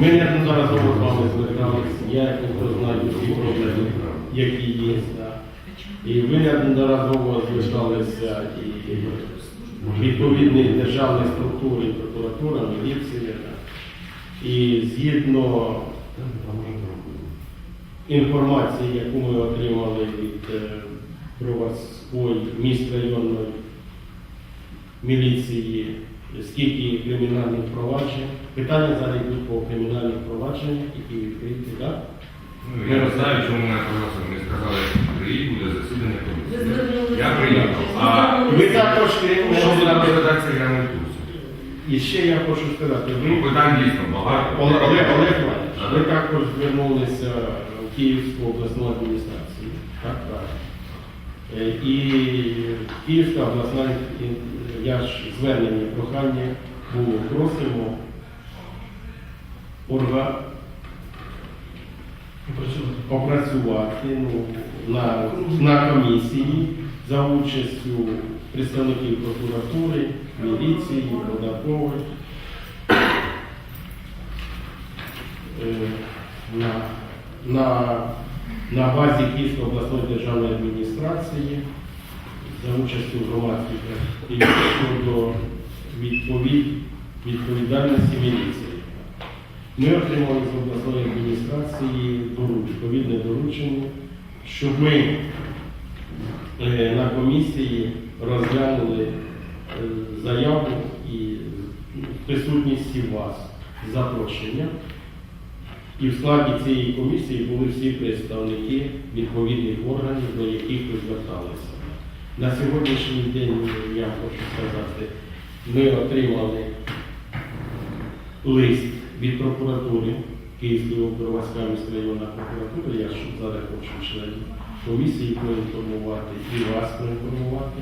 Ми не зараз з вами зверталися, я якраз знаю всі проблеми, які є. І ви неодноразово зверталися і відповідні державні структури, прокуратура, міліція. І згідно інформації, яку ми отримали від е, Броварської міськрайонної міліції, скільки кримінальних проваджень. Питання зараз йдуть по кримінальних провадженнях, які відкриті, так? Ну, я не знаю, чому мене пригласили. Мені сказали, приїдь, буде засідання комісії. Я приїхав. А Ви також що буде розглядатися, я не в курсі. І ще я хочу сказати, ви Ну, питань дійсно багато. Олег Олег Олег Іванович, ви також звернулися в Київську обласну адміністрацію. Так, так. Е, І Київська обласна, я ж звернення прохання було, просимо орган опрацювати ну, на, на комісії за участю представників прокуратури, міліції, податкової. Е, на, на, на базі Київської обласної державної адміністрації за участю громадських щодо відповід, відповідальності міліції. Ми отримали з обласної адміністрації відповідне доручення, щоб ми е, на комісії розглянули е, заяву і в присутності вас запрошення. І в складі цієї комісії були всі представники відповідних органів, до яких ви зверталися. На сьогоднішній день я хочу сказати, ми отримали лист від прокуратури Київської Обровська міськрайонна прокуратура. Я зараз хочу членів комісії проінформувати і вас проінформувати.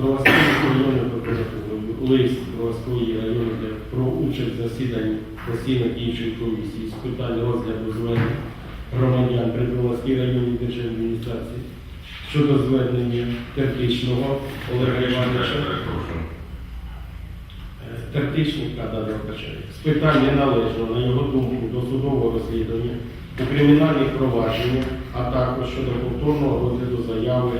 Броварської районної прокуратури, лист Броварської районної про участь в засіданні постійно діючої комісії з питань розгляду звернень громадян при Броварській районній державній адміністрації щодо звернення Терпічного Олега Івановича. Тактичника Дана Качаєва з питань неналежного, на його думку, досудового розслідування у кримінальних провадженнях, а також щодо повторного розгляду заяви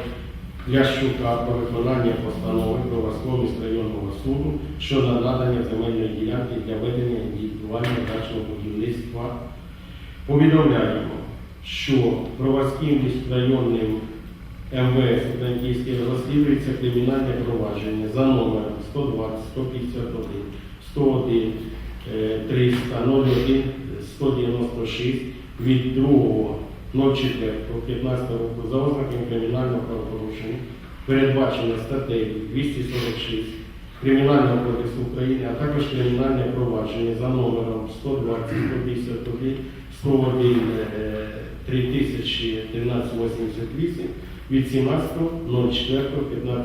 Лящука про виконання постанови Броварського міськрайонного суду щодо надання земельної ділянки для ведення індивідуального дачного будівництва. Повідомляємо, що Броварським міськрайонним МВС Франківський розслідується кримінальне провадження за номером 120 151 101 е, 300 01 196 від 2.04.15 року за ознаками кримінального правопорушення, передбачено статтею 246 Кримінального кодексу України, а також кримінальне провадження за номером 120 151 101 е, 301388 від 17.04.15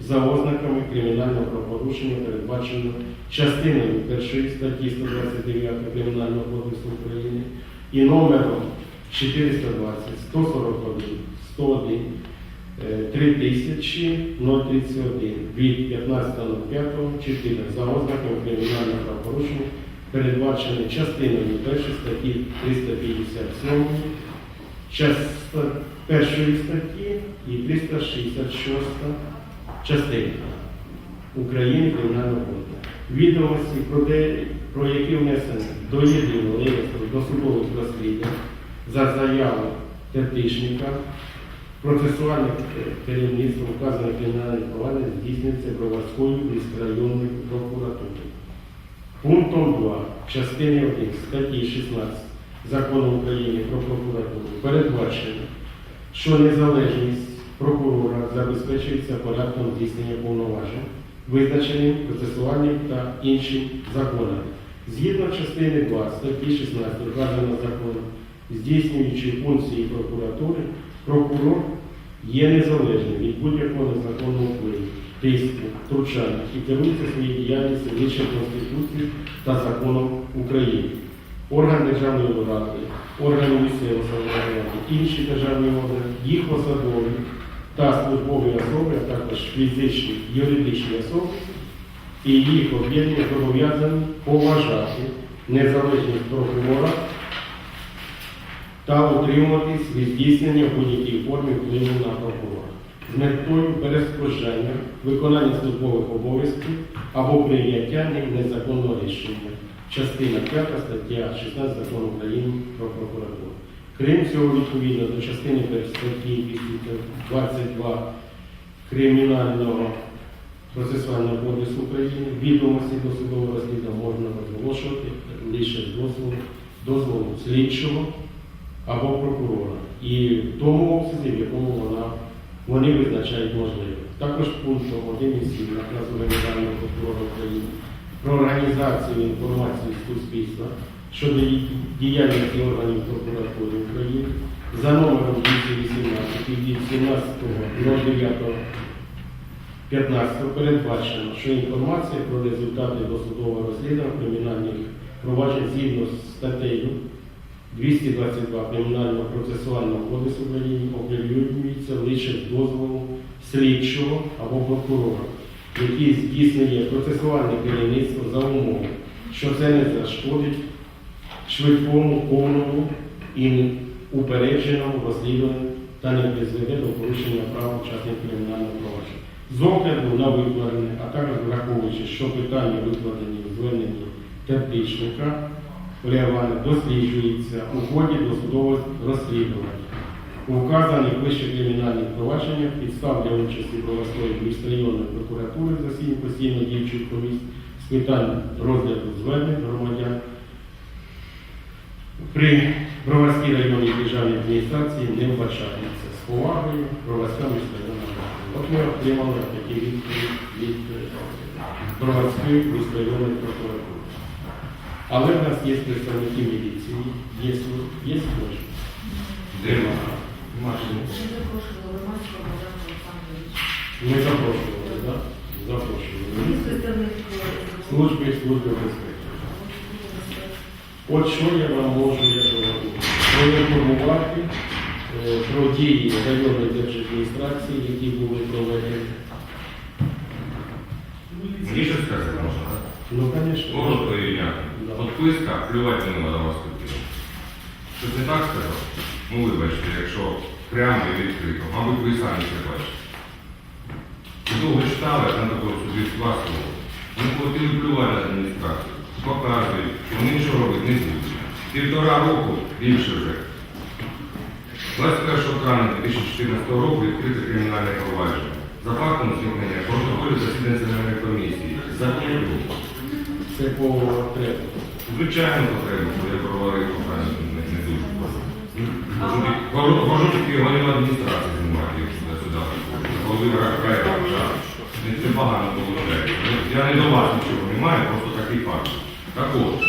за ознаками кримінального правопорушення, передбаченого частиною 1 статті 129 Кримінального кодексу України і номером 420 141 101 е, 3031 від 15.05.14 за ознаками кримінального правопорушення, передбачене частиною 1 статті 357 частина першої статті і 366 частина України Кримінального кодексу. Відомості про, де, про які внесені до єдиного реєстру досудових розслідувань за заяву Тертишника, процесуальне керівництво вказаних кримінальних проваджень здійснюється Броварською міськрайонною прокуратурою. Пунктом 2 частини 1 статті 16 Закону України про прокуратуру передбачено, що незалежність прокурора забезпечується порядком здійснення повноважень, визначеним процесуальним та іншим законами. Згідно частини 2 статті 16 вказаного закону, здійснюючи функції прокуратури, прокурор є незалежним від будь-якого незаконного впливу, тиску, втручання і керується своєю діяльністю лише Конституцією та законом України. Орган державної влади, органи місцевого самоврядування, інші державні органи, їх посадові та службові особи, а також фізичні, юридичні особи і їх об'єднання зобов'язані поважати незалежність прокурора та утримуватись від здійснення будь-якій формі впливу на прокурора з метою перешкодження виконання службових обов'язків або прийняття ним незаконного рішення. Частина 5 стаття 16 закону України про прокуратуру. Крім цього, відповідно до частини статті 222 Кримінального процесуального кодексу України відомості до судового розслідування можна розголошувати лише з дозволу, слідчого або прокурора. І в тому обсязі, в якому вона, вони визначають можливе. Також пунктом 1.7 наказу Генерального прокурора України про організацію інформації суспільства щодо діяльності органів прокуратури України. За номером 218 від 17.09 15 передбачено, що інформація про результати досудового розслідування кримінальних проваджень згідно з статтею 222 Кримінального процесуального кодексу України оприлюднюється лише дозволу слідчого або прокурора, який здійснює процесуальне керівництво за умови, що це не зашкодить швидкому, повному і упередженому розслідуванню та не призведе до порушення прав учасників кримінального провадження. З огляду на викладене, а також враховуючи, що питання викладені в зверненні тепличника Леована досліджується у ході досудового розслідування. У вказаних вище кримінальних провадженнях підстав для участі правослової міжрайонної прокуратури в засіданні постійно діючих комісій з питань розгляду звернень громадян при Броварській районній державній адміністрації не вбачається з повагою Броварська міськрайонна рада. От ми отримали такі відповіді від е, Броварської міськрайонної прокуратури. Але в нас є представники міліції, є, служб- є служби. Машина? Ми запрошували, так? Запрошували. Служби і служби безпеки. От що я вам можу я проінформувати е, про дії районної держадміністрації, які були проведені. Мені щось сказати можна, так? Ну, звісно. Можу порівняти. Подписка, плювати не треба вас хотіти. Щось не так сказав? Ну вибачте, якщо прямо і відкрито, мабуть, ви самі це бачите. Ви довго читали, а там такого собі класного. Вони хотіли плювати на адміністрацію. Показують, що вони нічого робити не будуть. Півтора року більше вже. 21 травня 2014 року відкрите кримінальне провадження. За фактом зникнення протоколів засідань земельної комісії. За п'ять. Це по требу. Звичайно, потрібно, бо я проварив питання не, дуже. Можу- Можу тільки голова адміністрації знімати, як сюди сюди. Коли ракає, так. Це погано виходить. Я не до вас нічого не маю, просто такий факт. Так от,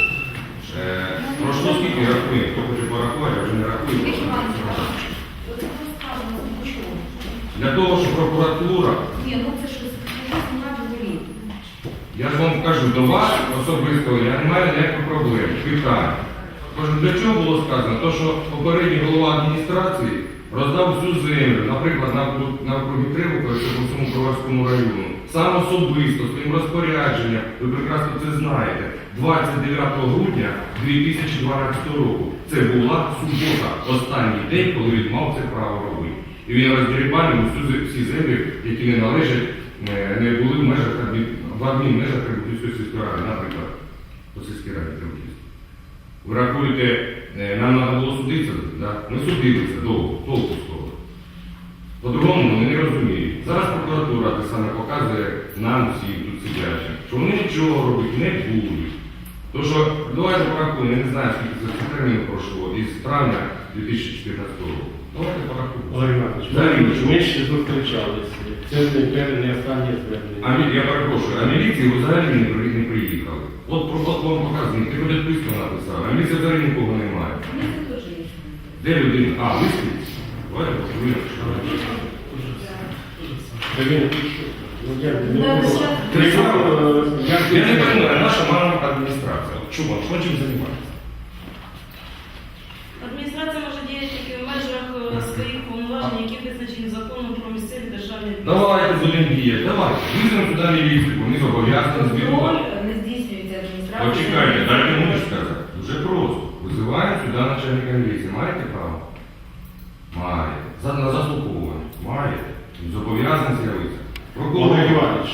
е, пройшло скільки рахує, хто хоче порахувати, я вже не рахую. Для того, щоб прокуратура Ні, ну це ж. Я ж вам кажу, до вас особисто я не маю ніяких проблем, питань. Кажу, для чого було сказано? То, що попередній голова адміністрації роздав всю землю, наприклад, на, на округі Кривока, що по всьому Броварському району, сам особисто, своїм розпорядженням, ви прекрасно це знаєте, 29 грудня 2012 року. Це була субота, останній день, коли він мав це право робити. І він роздерибанив усю всі землі, які не належать, е, не були в межах в адмін межах Кривопільської сільської ради, наприклад, по сільській раді Кривопільській. Ви рахуєте, нам треба було судитися, да? ми судилися довго, толку того. По-другому вони не розуміють. Зараз прокуратура те саме показує нам всім тут сидячим, що вони нічого робити не будуть. Тому що, давайте порахуємо, я не знаю, скільки це терміну пройшло, із травня 2014 року. Да, ми- ще зустрічалися. Це не перше, не останнє звернення. А мі- я перепрошую, а міліції взагалі не, при- не приїхали. От про вам показують, ти ходять письмо написав, а міліції взагалі нікого немає. Де людина? А, листи? Давайте. Та він- ну, як, щас- Я не понимаю, наша маленька адміністрація. Чому? Що чим займається? Адміністрація може діяти тільки в межах е, своїх повноважень, які визначені законом про місцеві державні Візьмемо сюди міліцію, вони зобов'язані звітувати. Контроль не здійснюється адміністрацією Почекайте, дайте мені сказати. Дуже просто. Визиваємо сюди начальника міліції. Маєте право? Маєте. За, на заслуховування. Маєте. Зобов'язаний з'явитися. Прокурор. Іванович,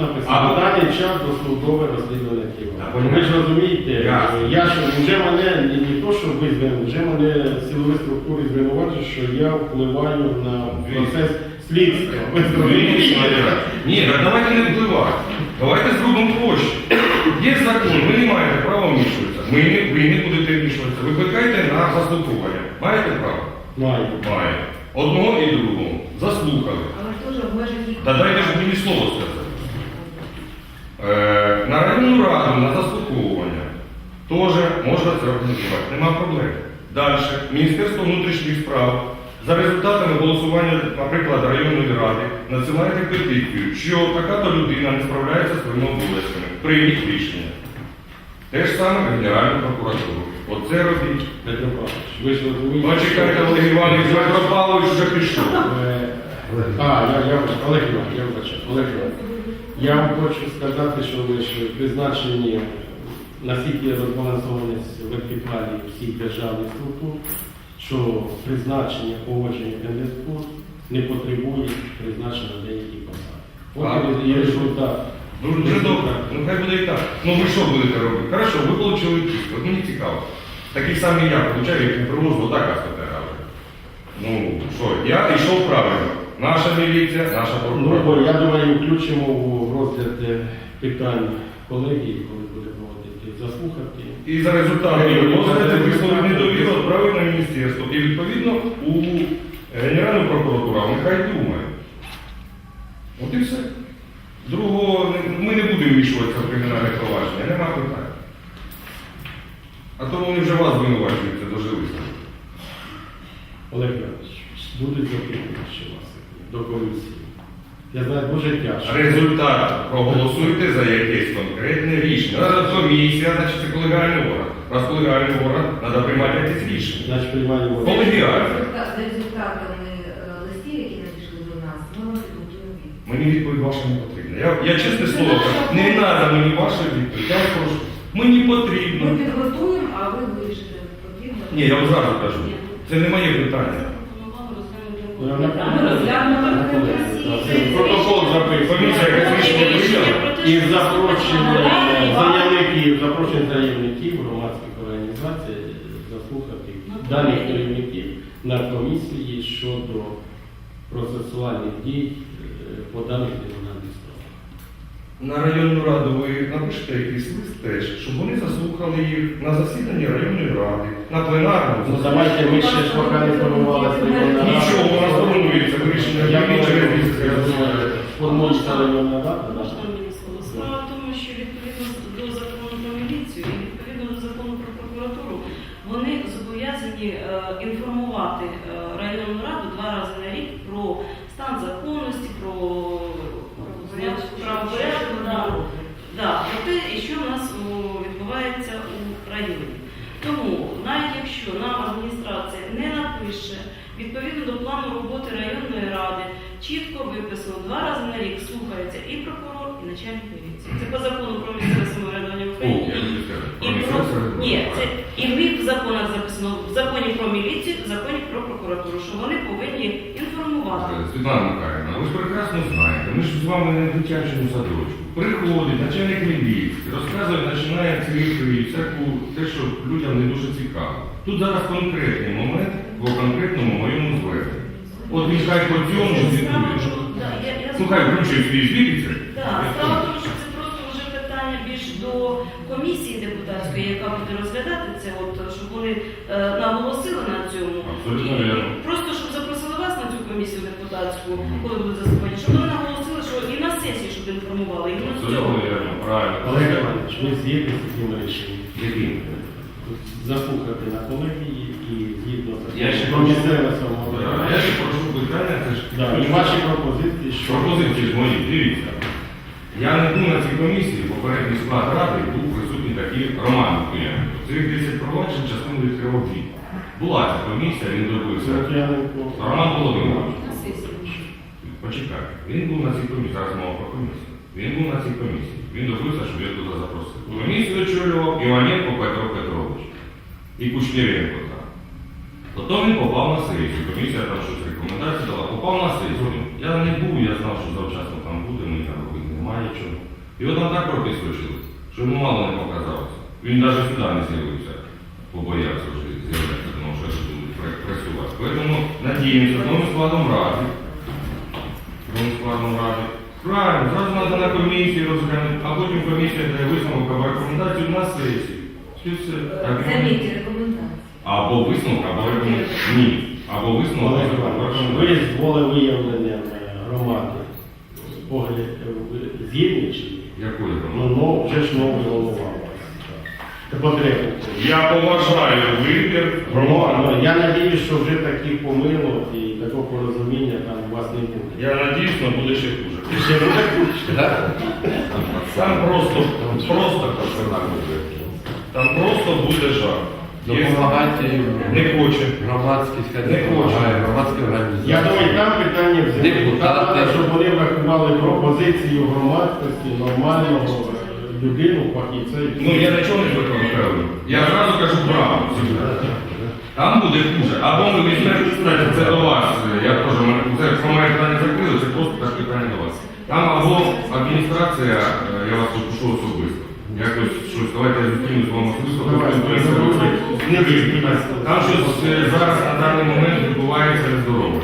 написано? А. На даний час досудове розслідування Та, Києва. Ви ж розумієте, Ясно. я що вже мене не, не то, що ви звинувачуєте, вже мене силові структури звинувачують, що я впливаю на процес зрозумієте? Ні, так давайте не впливати. Давайте зробимо проще. Є закон, ви не маєте права вмішуватися. Ми не, ви не будете вмішуватися. Викликайте на заслуховування. Маєте право? Маю. Маєте. Одного і другого. Заслухали. Але теж в. Та дайте ж мені слово сказати. Е, на районну раду на заслуховування теж можна це організувати, нема проблем. Далі, Міністерство внутрішніх справ за результатами голосування, наприклад, районної ради, надсилаєте петицію, що така-то людина не справляється зі своїми обов'язками. Прийміть рішення. Те ж саме Генеральну прокуратуру. Оце робіть. Почекайте, Олег Іванович, Петро Павлович вже пішов. Е, А, я, я, Олег Іванович, я вибачаю. Олег Іванович. Я вам хочу сказати, що ви ж призначені, наскільки розбалансованість вертикалі всіх державних структур, що призначення погодження кандидатур не потребує призначення на деякі посади. От є результат. Ну, вже добре, ну хай буде і так. Ну ви що будете робити? Хорошо, ви отримали чистку, от мені цікаво. Такий самий я получаю, як не привозу, отак фотографія. Ну, що, я йшов правильно. Наша міліція, наша Ну, бо я думаю, включимо в розгляд е, питань колегії, коли буде проводити заслухати. І за результатами розгляду висловив недовіру, відправив на міністерство. І відповідно у Генеральну прокуратуру, нехай думає. От і все. Другого ми не будемо вмішуватися в кримінальне провадження, нема питань. А то вони вже вас звинувачуються, дожилися. Олег Іванович, будуть запитання ще вас до комісії. Я знаю, дуже тяжко. Результат проголосуйте за якесь конкретне рішення. Раз комісія, значить це колегіальний орган. Раз колегіальний орган, треба приймати якесь рішення. Значить, приймаємо. Колегіально. Результат- За результатами е, листів, які надійшли до нас, ми вам підготуємо. Мені відповідь ваша не потрібна. Я, я чесне слово кажу, не треба мені ваша відповідь. Я вас прошу. Мені потрібно. Ми підготуємо, а ви вирішите, потрібно. Ні, я вам зразу кажу. Це не моє питання. Протокол записує. Комісія рішення. І запрошення заявників, запрошення заявників громадських організацій заслухати даних керівників на комісії щодо процесуальних дій е, по даних. На районну раду ви напишете якийсь лист теж, щоб вони заслухали їх на засіданні районної ради, на пленарному. Ну давайте ми ще ж поки не формувалися Нічого, у нас формується вирішення Я через місяць. я районна рада. да? Можна мені слово? Справа в тому, що відповідно до закону про міліцію і відповідно до закону про прокуратуру вони зобов'язані е, інформувати е, районну раду два рази на рік про стан законності, про правопорядку, да, да, про те, і що в нас о, відбувається у районі. Тому, навіть якщо нам адміністрація не напише відповідно до плану роботи районної ради, чітко виписано два рази на рік слухається і прокурор, і начальник міліції. Це по закону про місцеве самоврядування в Україні. я І про ні, це і в них в законах записано в законі про міліцію, в законі про прокуратуру, що вони повинні інформувати. Світлана Михайлівна, ви ж прекрасно знаєте, ми ж з вами не в дитячому садочку. Приходить начальник міліції, розказує, починає цифри, всяку те, що людям не дуже цікаво. Тут зараз конкретний момент по конкретному моєму зверненні. От він хай по цьому звітує. Ну хай включує свій. Так, справа тому, що це просто вже питання більш до комісії депутатської, яка буде розглядати це, от щоб вони е, наголосили на цьому. Абсолютно І вірно. Просто щоб запросили вас на цю комісію депутатську, коли будуть заслухання, щоб вони наголосили, сесії, щоб інформували, і Абсолютно цьому. вірно, правильно. Олег Іванович, ви згідні з таким рішенням? Яким? Заслухати на колегії і згідно Я ще про місцеве Я самоврядування. ще прошу питання, це ж Да, і ваші пропозиції, що Пропозиції ж мої, дивіться. Я не був на цій комісії, попередній склад ради був присутній такий Роман Куяненко. Цих 10 проваджень частину відкривав він. Була ця комісія, він добився. Роман Володимирович, На сесії. почекай. Він був на цій комісії, зараз мова про комісію. Він був на цій комісії. Він добився, щоб я туди запросив. Комісію очолював Іваненко Петро Петрович і Кучнєренко там. Потім він попав на сесію. Комісія там щось рекомендації дала. Попав на сесію. Я не був, я знав, що завчасно там буде, мені там робити немає чого. І от там так роки случилось, що йому мало не показалося. Він навіть сюди не з'явився, побоявся вже з'являтися, тому що я працювати. Тому надіємося, з складом ради. Новим ради. Правильно, зразу треба на комісії розглянути, а потім комісія дає висновок або рекомендацію на сесію. І все. Так, ну, Замітьте рекомендації. Або висновок, або рекомендацію. Ні. Або висновок, або Іванович, ви з волевиявленням е, громади погляд е, згідні чи ні? Якої Ну, громади? ну, вже ж новий голова. Це потрібно. Я поважаю вибір Ну, Я надіюсь, що вже таких помилок і такого порозуміння там у вас не буде. Я але буде ще хуже. Ще буде куча. Там просто, просто, там просто буде жах. Допомагайте їм. Не хоче. Громадськість Не хоче. громадські організації. Я думаю, там питання в. Депутати. Щоб вони врахували пропозицію громадськості, нормального е, людину, фахівця. Ну я нічого не виконую. Я одразу кажу правду. Там буде хуже. Або ми візьмемо, це до вас. Я теж це про моє питання закрили, це просто так питання до вас. Там або адміністрація, е, я вас попрошу особисто. Якось щось, давайте я зустрінусь з вами особисто. Там щось е, зараз на даний момент відбувається нездорово.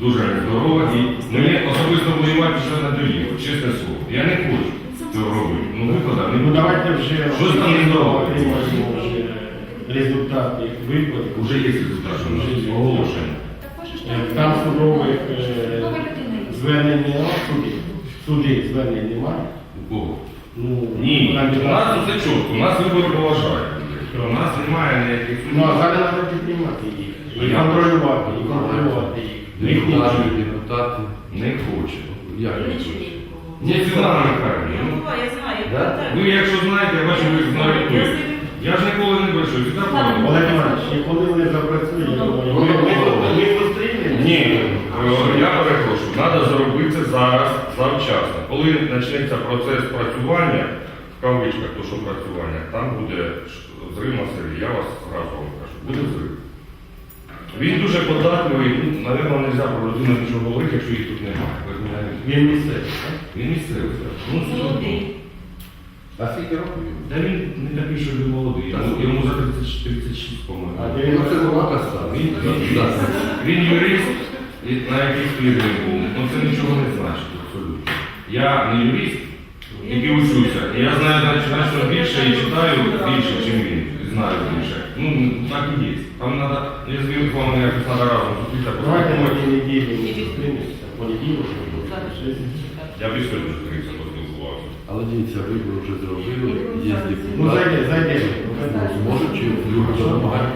Дуже нездорово. І мені особисто воювати вже надоїло, чесне слово. Я не хочу цього робити. Ну викладав, не Ну давайте вже Щось там не вже результати виборів. Уже є результат, що вже оголошення. Е, Там судових е, звернень немає, суді. Суді звернень немає. У кого? Ну, Ні, у нас все чітко, у нас вибори поважають. У нас немає ніяких Ну, а зараз треба підтримати їх. І контролювати, і контролювати їх. Не Депутати, хочу. депутати. Не хоче. Як Я не нікого. Ні, Світлана Михайлівна. Я ну, я знаю. Ви якщо знаєте, я бачу, ви знаєте. Я ж ніколи не брешу, завжди правду. Олег Іванович, і коли вони запрацюють, я думаю, ми, ми, ми зустрінемося. Ні, е, я перепрошую, треба зробити це зараз завчасно. Коли почнеться процес працювання, в кавичках, то що працювання, там буде ш- зрив на селі. Я вас зразу вам кажу, буде зрив. Він дуже податливий, ну, напевно, не можна про людину нічого говорити, якщо їх тут немає. Ви мене Він місцевий, так? Він місцевий. Ну, Молодий. А скільки років? Та він не такий, що він молодий. Йому, йому за 30, 36, А по-моєму. де Ну, це була стала. Він, він, він юрист, і на якийсь фірмі був. Ну це нічого не значить абсолютно. Я не юрист, який учуся. І я знаю значить, значно більше і читаю більше, ніж він. І знаю більше. Ну, так і є. Там треба, я з ним з вами якось треба разом зустрітися. Давайте поспілкуватися. тій неділі зустрінемося, понеділок, Я б і сьогодні зустрівся. Але дивіться, вибори вже зробили, є Ну, депутати. зайде, зайде. Зможуть чи люди допомагають?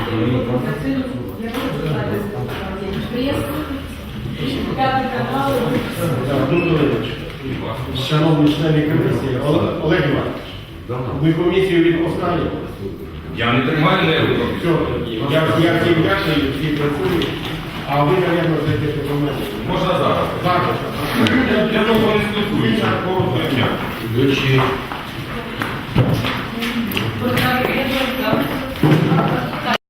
Дмитро Леонідович, Шановні члени комісії, Олег Іванович, ми комісію відпускаємо. Я не тримаю Все, я, я всім дякую, всі працюють, а ви, мабуть, зайдете до мене. Можна зараз. Зараз. Я довго не спілкуюся, коротко і м'яко. Ще